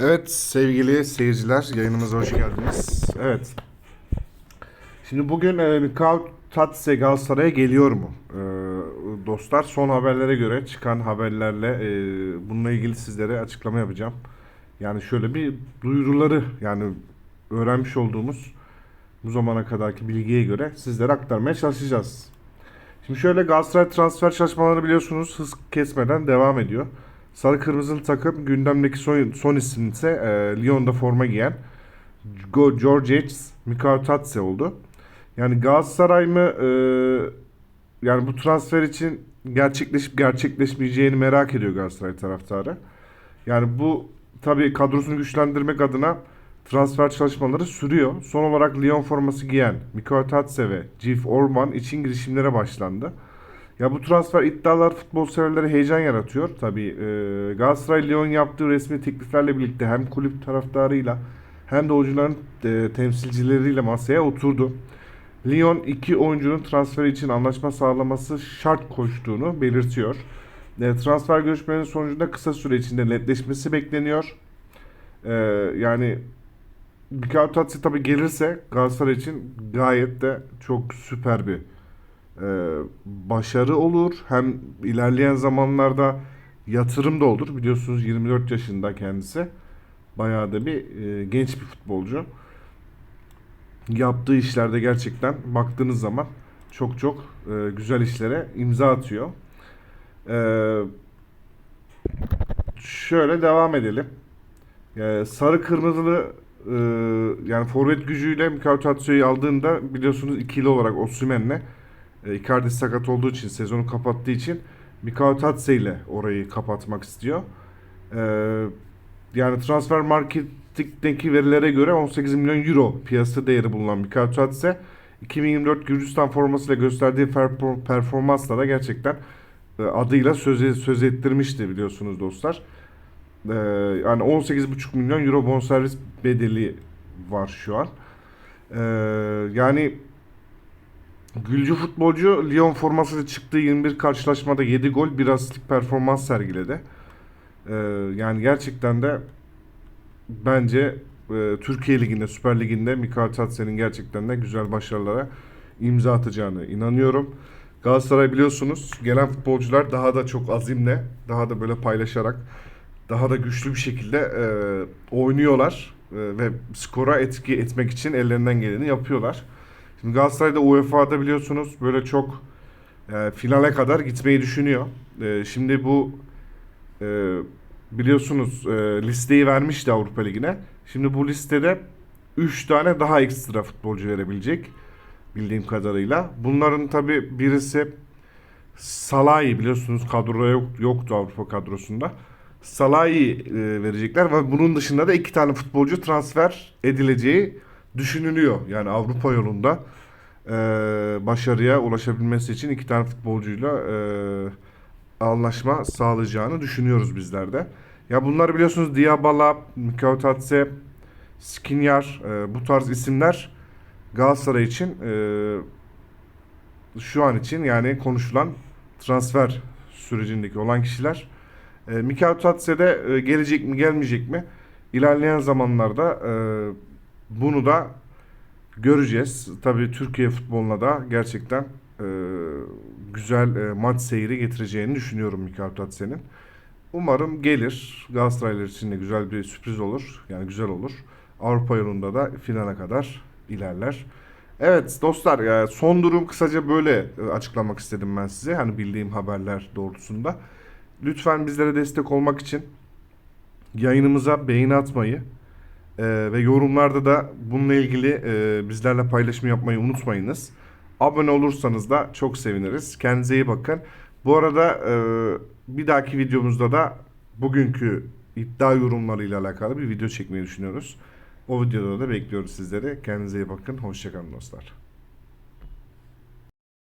Evet sevgili seyirciler yayınımıza hoş geldiniz. Evet. Şimdi bugün e, Mikao Tatse Galatasaray'a geliyor mu? E, dostlar son haberlere göre çıkan haberlerle e, bununla ilgili sizlere açıklama yapacağım. Yani şöyle bir duyuruları yani öğrenmiş olduğumuz bu zamana kadarki bilgiye göre sizlere aktarmaya çalışacağız. Şimdi şöyle Galatasaray transfer çalışmaları biliyorsunuz hız kesmeden devam ediyor. Sarı Kırmızılı takım gündemdeki son, son isim ise e, Lyon'da forma giyen Mikao Tatse oldu. Yani Galatasaray mı e, yani bu transfer için gerçekleşip gerçekleşmeyeceğini merak ediyor Galatasaray taraftarı. Yani bu tabii kadrosunu güçlendirmek adına transfer çalışmaları sürüyor. Son olarak Lyon forması giyen Mikao Tatse ve Cif Orman için girişimlere başlandı. Ya bu transfer iddialar futbol severlere heyecan yaratıyor. Tabii e, Galatasaray Lyon yaptığı resmi tekliflerle birlikte hem kulüp taraftarıyla hem de oyuncuların e, temsilcileriyle masaya oturdu. Lyon iki oyuncunun transferi için anlaşma sağlaması şart koştuğunu belirtiyor. E, transfer görüşmelerinin sonucunda kısa süre içinde netleşmesi bekleniyor. E, yani Mikao Tatsi tabii gelirse Galatasaray için gayet de çok süper bir başarı olur. Hem ilerleyen zamanlarda yatırım da olur. Biliyorsunuz 24 yaşında kendisi. Bayağı da bir e, genç bir futbolcu. Yaptığı işlerde gerçekten baktığınız zaman çok çok e, güzel işlere imza atıyor. E, şöyle devam edelim. E, sarı kırmızılı e, yani forvet gücüyle Mikao Tatsu'yu aldığında biliyorsunuz ikili olarak Osimhen'le e, Icardi sakat olduğu için sezonu kapattığı için Mikao Tatse ile orayı kapatmak istiyor. E, yani transfer marketteki verilere göre 18 milyon euro piyasa değeri bulunan Mikao Tatse 2024 Gürcistan formasıyla gösterdiği perfor- performansla da gerçekten e, adıyla söz, söz ettirmişti biliyorsunuz dostlar. E, yani 18,5 milyon euro bonservis bedeli var şu an. E, yani Gülcü futbolcu Lyon formasıyla çıktığı 21 karşılaşmada 7 gol, bir asistlik performans sergiledi. Ee, yani gerçekten de bence e, Türkiye Ligi'nde, Süper Ligi'nde Mikael Tatsen'in gerçekten de güzel başarılara imza atacağını inanıyorum. Galatasaray biliyorsunuz gelen futbolcular daha da çok azimle, daha da böyle paylaşarak, daha da güçlü bir şekilde e, oynuyorlar E, ve skora etki etmek için ellerinden geleni yapıyorlar. Şimdi Galatasaray'da UEFA'da biliyorsunuz böyle çok e, finale kadar gitmeyi düşünüyor. E, şimdi bu e, biliyorsunuz e, listeyi vermişti Avrupa Ligi'ne. Şimdi bu listede 3 tane daha ekstra futbolcu verebilecek bildiğim kadarıyla. Bunların tabi birisi Salah'ı biliyorsunuz kadroda yok, yoktu Avrupa kadrosunda. Salah'ı e, verecekler ve bunun dışında da iki tane futbolcu transfer edileceği düşünülüyor. Yani Avrupa yolunda e, başarıya ulaşabilmesi için iki tane futbolcuyla e, anlaşma sağlayacağını düşünüyoruz bizler de. Ya bunlar biliyorsunuz Diabala, Mikao Tatse, Skriniar e, bu tarz isimler Galatasaray için e, şu an için yani konuşulan transfer sürecindeki olan kişiler. E, Mikao de e, gelecek mi gelmeyecek mi? İlerleyen zamanlarda e, bunu da göreceğiz. Tabii Türkiye futboluna da gerçekten e, güzel e, maç seyri getireceğini düşünüyorum Mikael Tatsen'in. Umarım gelir. Galatasaraylılar için de güzel bir sürpriz olur. Yani güzel olur. Avrupa yolunda da finale kadar ilerler. Evet dostlar e, son durum kısaca böyle e, açıklamak istedim ben size. Hani bildiğim haberler doğrultusunda. Lütfen bizlere destek olmak için yayınımıza beğeni atmayı, ee, ve yorumlarda da bununla ilgili e, bizlerle paylaşım yapmayı unutmayınız. Abone olursanız da çok seviniriz. Kendinize iyi bakın. Bu arada e, bir dahaki videomuzda da bugünkü iddia yorumlarıyla alakalı bir video çekmeyi düşünüyoruz. O videoda da bekliyoruz sizleri. Kendinize iyi bakın. Hoşçakalın dostlar.